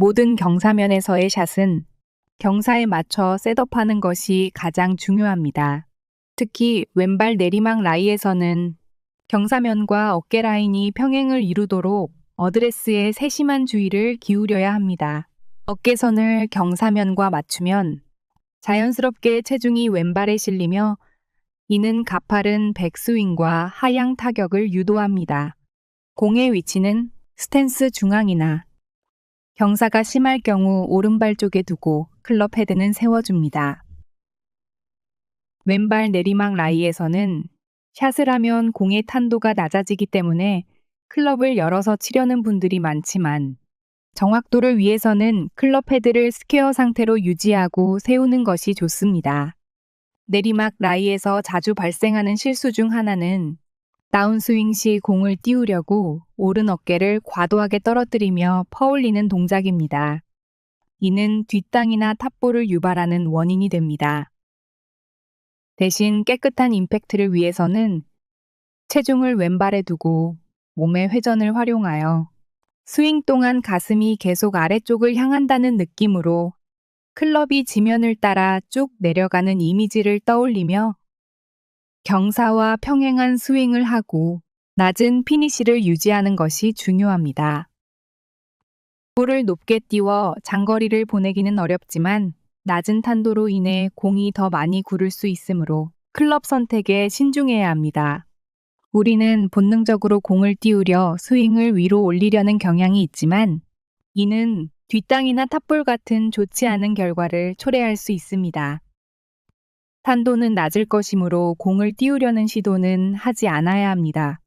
모든 경사면에서의 샷은 경사에 맞춰 셋업하는 것이 가장 중요합니다. 특히 왼발 내리막 라이에서는 경사면과 어깨 라인이 평행을 이루도록 어드레스에 세심한 주의를 기울여야 합니다. 어깨선을 경사면과 맞추면 자연스럽게 체중이 왼발에 실리며 이는 가파른 백스윙과 하향 타격을 유도합니다. 공의 위치는 스탠스 중앙이나 경사가 심할 경우 오른발 쪽에 두고 클럽 헤드는 세워줍니다. 왼발 내리막 라이에서는 샷을 하면 공의 탄도가 낮아지기 때문에 클럽을 열어서 치려는 분들이 많지만 정확도를 위해서는 클럽 헤드를 스퀘어 상태로 유지하고 세우는 것이 좋습니다. 내리막 라이에서 자주 발생하는 실수 중 하나는 다운스윙 시 공을 띄우려고 오른 어깨를 과도하게 떨어뜨리며 퍼올리는 동작입니다. 이는 뒷땅이나 탑볼을 유발하는 원인이 됩니다. 대신 깨끗한 임팩트를 위해서는 체중을 왼발에 두고 몸의 회전을 활용하여 스윙 동안 가슴이 계속 아래쪽을 향한다는 느낌으로 클럽이 지면을 따라 쭉 내려가는 이미지를 떠올리며 경사와 평행한 스윙을 하고 낮은 피니시를 유지하는 것이 중요합니다. 볼을 높게 띄워 장거리를 보내기는 어렵지만 낮은 탄도로 인해 공이 더 많이 구를 수 있으므로 클럽 선택에 신중해야 합니다. 우리는 본능적으로 공을 띄우려 스윙을 위로 올리려는 경향이 있지만 이는 뒷땅이나 탑볼 같은 좋지 않은 결과를 초래할 수 있습니다. 탄도는 낮을 것이므로 공을 띄우려는 시도는 하지 않아야 합니다.